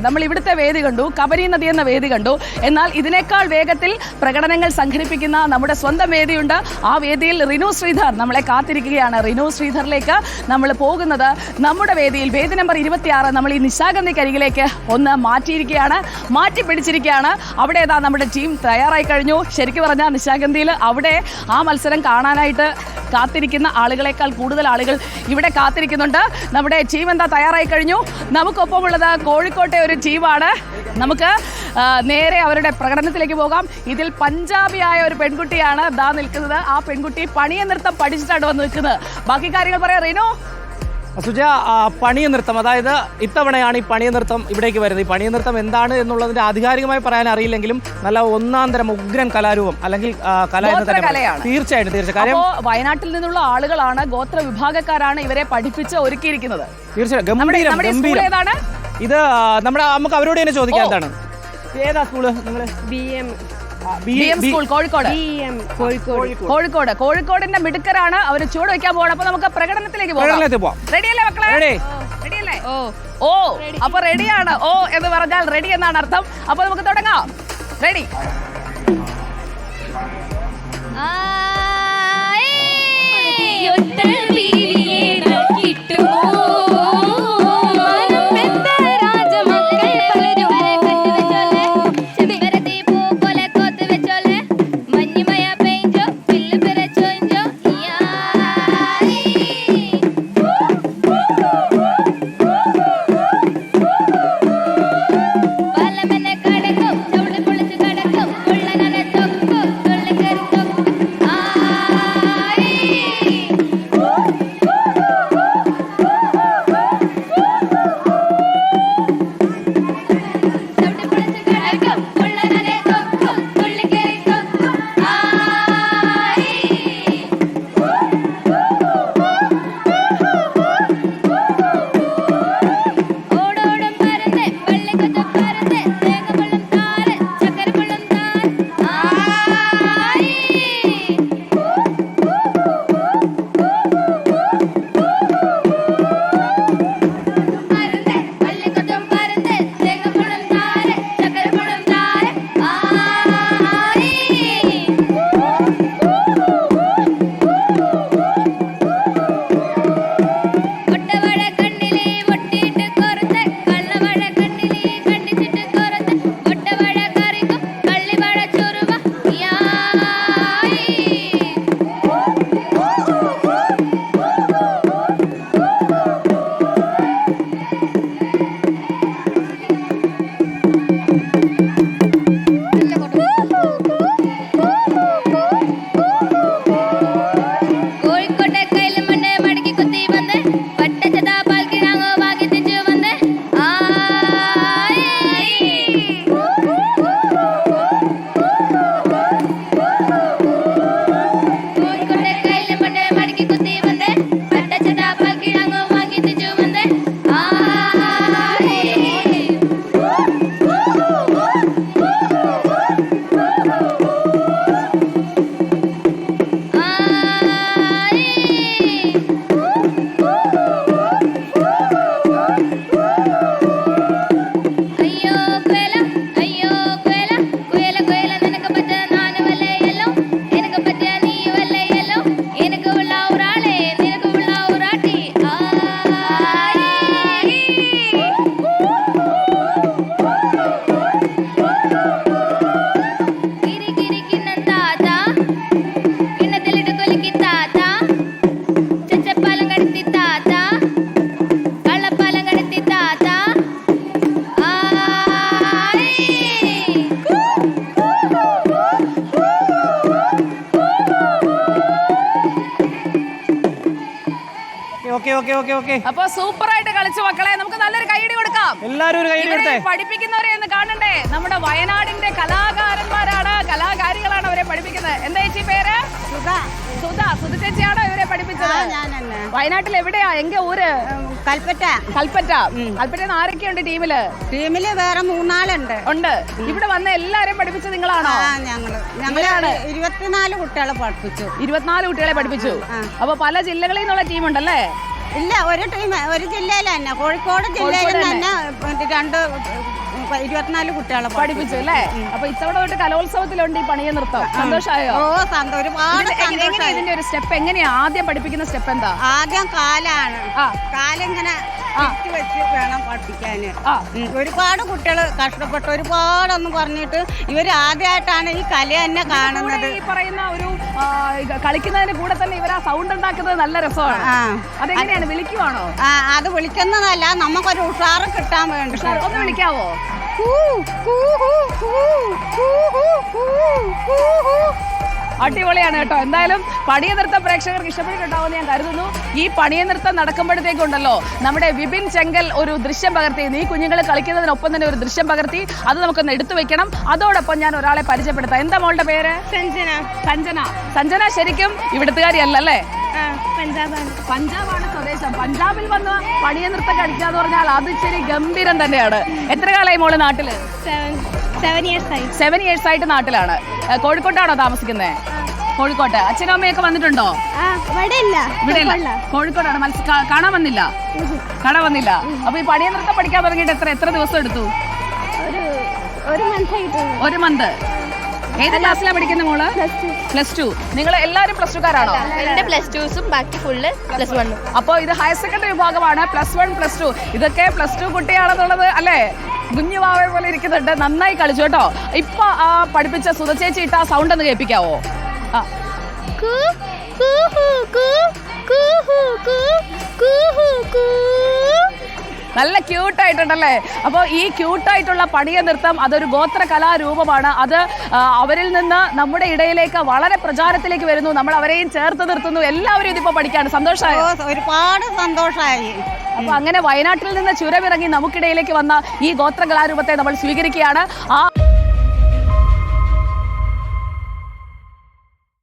നമ്മൾ ഇവിടുത്തെ വേദി കണ്ടു കബരി നദി എന്ന വേദി കണ്ടു. എന്നാൽ ഇതിനേക്കാൾ വേഗത്തിൽ പ്രകടനങ്ങൾ സംഘടിപ്പിക്കുന്ന നമ്മുടെ സ്വന്തം വേദിയുണ്ട്. ആ വേദിയിൽ റിനു ശ്രീധർ നമ്മളെ കാത്തിരിക്കുകയാണ്. റിനു ശ്രീധറിലേക്ക് നമ്മൾ പോകുന്നത് നമ്മുടെ വേദിയിൽ. വേദി നമ്പർ ഇരുപത്തിയാറ് നമ്മൾ ഈ നിശാഗന്ധിക്കരികിലേക്ക് ഒന്ന് മാറ്റിയിരിക്കുകയാണ്. മാറ്റി പിടിച്ചിരിക്കുകയാണ്. അവിടെ ഏതാ നമ്മുടെ ടീം തയ്യാറായി കഴിഞ്ഞു. ശരിക്കും പറഞ്ഞാൽ നിശാഗന്ധിയിൽ അവിടെ ആ മത്സരം കാണാനായിട്ട് കാത്തിരിക്കുന്ന ആളുകളെക്കാൾ കൂടുതൽ ആളുകൾ ഇവിടെ കാത്തിരിക്കുന്നുണ്ട്. നമ്മുടെ ടീം എന്താ തയ്യാറായി കഴിഞ്ഞു? നമുക്കൊപ്പമുള്ളത് കോഴിക്കോട്ടെ ഒരു ടീമാണ്. നമുക്ക് നേരെ അവരുടെ പ്രകടനത്തിലേക്ക് പോകാം. ഇതിൽ പഞ്ചാബിയായ ഒരു പെൺകുട്ടിയാണ് ദാ നിൽക്കുന്നത്. ആ പെൺകുട്ടി പണിയ നൃത്തം പഠിച്ചിട്ടാണ് വന്ന് നിൽക്കുന്നത്. ബാക്കി കാര്യങ്ങൾ പറയാം റീനോ. സുജ പണിയ നൃത്തം അതായത് ഇത്തവണയാണ് ഈ പണിയ നൃത്തം ഇവിടേക്ക് വരുന്നത്. ഈ പണിയ നൃത്തം എന്താണ് എന്നുള്ളതിന്റെ ആധികാരികമായി പറയാൻ അറിയില്ലെങ്കിലും നല്ല ഒന്നാം തരം ഉഗ്രൻ കലാരൂപം അല്ലെങ്കിൽ കല എന്ന് തന്നെ തീർച്ചയായിട്ടും തീർച്ചയായും വയനാട്ടിൽ നിന്നുള്ള ആളുകളാണ് ഗോത്ര വിഭാഗക്കാരാണ് ഇവരെ പഠിപ്പിച്ച് ഒരുക്കിയിരിക്കുന്നത്. തീർച്ചയായും ഗംഭീരം ഗംഭീരം. ഇത് നമ്മുടെ നമുക്ക് അവരോട് തന്നെ ചോദിക്കാം എന്താണ്? ഏതാ സ്കൂൾ നിങ്ങൾ B M B M school Kozhikode. Kozhikode. Kozhikode. കോഴിക്കോടിന്റെ മിടുക്കരാണ്. അവർ ചൂട് വെക്കാൻ പോകണം. അപ്പൊ നമുക്ക് പ്രകടനത്തിലേക്ക് പോകാം. റെഡിയല്ലേ മക്കളെ? റെഡിയല്ലേ ഓ ഓ. അപ്പൊ റെഡിയാണ് ഓ എന്ന് പറഞ്ഞാൽ റെഡി എന്നാണ് അർത്ഥം. അപ്പൊ നമുക്ക് തുടങ്ങാം. Ready okay okay okay. അപ്പൊ സൂപ്പർ ആയിട്ട് കളിച്ചു മക്കളെ നമുക്ക് നല്ലൊരു കൈയടി കൊടുക്കാം. എല്ലാവരും ഒരു കൈ ഇവരെ പഠിപ്പിക്കുന്നവരെ എന്ന് കാണണ്ടേ? നമ്മുടെ വയനാടിന്റെ കലാകാരന്മാരാണ് കലാകാരികളാണ് അവരെ പഠിപ്പിക്കുന്നത്. എന്താ ചേച്ചി പേര്? സുധ. സുധ. ചേച്ചിയാണോ ഇവരെ പഠിപ്പിച്ചത്? വയനാട്ടിൽ എവിടെയാ? എങ്ക ഊര്? കൽപ്പറ്റ. കൽപ്പറ്റ. കൽപ്പറ്റ ആരൊക്കെയുണ്ട് ടീമിൽ? ടീമിൽ വേറെ മൂന്നാളുണ്ട്. ഉണ്ട്. ഇവിടെ വന്ന എല്ലാരെയും പഠിപ്പിച്ചത് നിങ്ങളാണോ? ആ ഞങ്ങൾ. ഞങ്ങളാണ്. ഇരുപത്തിനാല് കുട്ടികളെ പഠിപ്പിച്ചു. ഇരുപത്തിനാല് കുട്ടികളെ പഠിപ്പിച്ചു. അപ്പൊ പല ജില്ലകളിൽ നിന്നുള്ള ടീം ഉണ്ടല്ലേ ഇല്ല ഒരു ടൈം ഒരു ജില്ലയിൽ തന്നെ. കോഴിക്കോട് ജില്ലയിൽ തന്നെ രണ്ട് ഇരുപത്തിനാല് കുട്ടികളെ പഠിപ്പിച്ചു. അല്ലേ? അപ്പൊ ഇത്തവണ തൊട്ട് കലോത്സവത്തിലുണ്ട് ഈ പണിയെ നൃത്തം സന്തോഷമായോ? ഓ സന്തോഷം ഒരുപാട് ഇതിന്റെ- എങ്ങനെ- എങ്ങനെയാ ഇതിന്റെ ഒരു സ്റ്റെപ്പ്? എങ്ങനെയാ ആദ്യം പഠിപ്പിക്കുന്ന സ്റ്റെപ്പ് എന്താ? ആദ്യം കാലാണ്. കാലിങ്ങനെ ചുറ്റി വെച്ച് വേണം പഠിപ്പിക്കാൻ. ഒരുപാട് കുട്ടികൾ കഷ്ടപ്പെട്ട്. ഒരുപാടൊന്നും പറഞ്ഞിട്ട് ഇവർ ആദ്യമായിട്ടാണ് ഈ കല തന്നെ കാണുന്നത്. ഈ പറയുന്ന ഒരു കളിക്കുന്നതിന് കൂടെ തന്നെ ഇവർ ആ സൗണ്ട് ഉണ്ടാക്കുന്നത് നല്ല രസമാണ്. അതെങ്ങനെയാണ്? വിളിക്കുവാണോ? ആ അത് വിളിക്കുന്നതല്ല നമുക്കൊരു ഉഷാറ് കിട്ടാൻ വേണ്ടി. ഒന്ന് വിളിക്കാവോ? അടിപൊളിയാണ് കേട്ടോ. എന്തായാലും പണിയ നൃത്തം പ്രേക്ഷകർക്ക് ഇഷ്ടപ്പെട്ടിട്ടുണ്ടാവുമെന്ന് ഞാൻ കരുതുന്നു. ഈ പണിയ നൃത്തം നടക്കുമ്പോഴത്തേക്കുണ്ടല്ലോ നമ്മുടെ വിപിൻ ചെങ്കൽ ഒരു ദൃശ്യം പകർത്തി. നീ കുഞ്ഞുങ്ങൾ കളിക്കുന്നതിനൊപ്പം തന്നെ ഒരു ദൃശ്യം പകർത്തി. അത് നമുക്കൊന്ന് എടുത്തു വെക്കണം. അതോടൊപ്പം ഞാൻ ഒരാളെ പരിചയപ്പെടുത്താം. എന്താ മോളുടെ പേര്? സഞ്ജന. സഞ്ജന. സഞ്ജന ശരിക്കും ഇവിടുത്തുകാരി അല്ലേ? പഞ്ചാബാണ്. പഞ്ചാബാണ് സ്വദേശം. പഞ്ചാബിൽ വന്ന് പണിയ നൃത്തം കളിക്കാന്ന് പറഞ്ഞാൽ അത് ഗംഭീരം തന്നെയാണ്. എത്ര കാലമായി മോൾ നാട്ടിൽ? സെവൻ ഇയേഴ്സ് ആയി. സെവൻ ഇയേഴ്സ് ആയിട്ട് നാട്ടിലാണ്. കോഴിക്കോട്ടാണോ താമസിക്കുന്നത് കോഴിക്കോട്ട്. അച്ഛനും അമ്മയൊക്കെ വന്നിട്ടുണ്ടോ? കോഴിക്കോടാണ്. മത്സ്യ കാണാൻ വന്നില്ല? കാണാൻ വന്നില്ല. അപ്പൊ ഈ പണിയ നൃത്തം പഠിക്കാൻ തുടങ്ങിയിട്ട് എത്ര എത്ര ദിവസം എടുത്തു? ഒരു ഒരു മന്ത് ആയിട്ട് ഒരു മന്ത് ഏത് ക്ലാസ്സിലാണ് പഠിക്കുന്നത് മോൾ? പ്ലസ് ടു നിങ്ങൾ എല്ലാരും പ്ലസ് ടുക്കാരാണോ എന്റെ പ്ലസ് ടുസും ബാക്കി ഫുള്ള് പ്ലസ് വണ്ണും അപ്പോൾ ഇത് ഹയർ സെക്കൻഡറി വിഭാഗമാണ്. പ്ലസ് വൺ പ്ലസ് ടു ഇതൊക്കെ പ്ലസ് ടു കുട്ടിയാണെന്നുള്ളത് അല്ലേ? കുഞ്ഞു വാവ പോലെ ഇരിക്കുന്നുണ്ട്. നന്നായി കളിച്ചു കേട്ടോ. ഇപ്പൊ ആ പഠിപ്പിച്ച സുതചേച്ചി ഇട്ട ആ സൗണ്ട് ഒന്ന് കേൾപ്പിക്കാവോ? നല്ല ക്യൂട്ടായിട്ടുണ്ടല്ലേ അപ്പോൾ ഈ ക്യൂട്ടായിട്ടുള്ള പണിയ നൃത്തം അതൊരു ഗോത്ര കലാരൂപമാണ്. അത് അവരിൽ നിന്ന് നമ്മുടെ ഇടയിലേക്ക് വളരെ പ്രചാരത്തിലേക്ക് വരുന്നു. നമ്മൾ അവരെയും ചേർത്ത് നിർത്തുന്നു. എല്ലാവരും ഇതിപ്പോൾ പഠിക്കാണ്. സന്തോഷമായോ ഒരുപാട് സന്തോഷമായി അപ്പോൾ അങ്ങനെ വയനാട്ടിൽ നിന്ന് ചുരമിറങ്ങി നമുക്കിടയിലേക്ക് വന്ന ഈ ഗോത്ര കലാരൂപത്തെ നമ്മൾ സ്വീകരിക്കുകയാണ്. ആ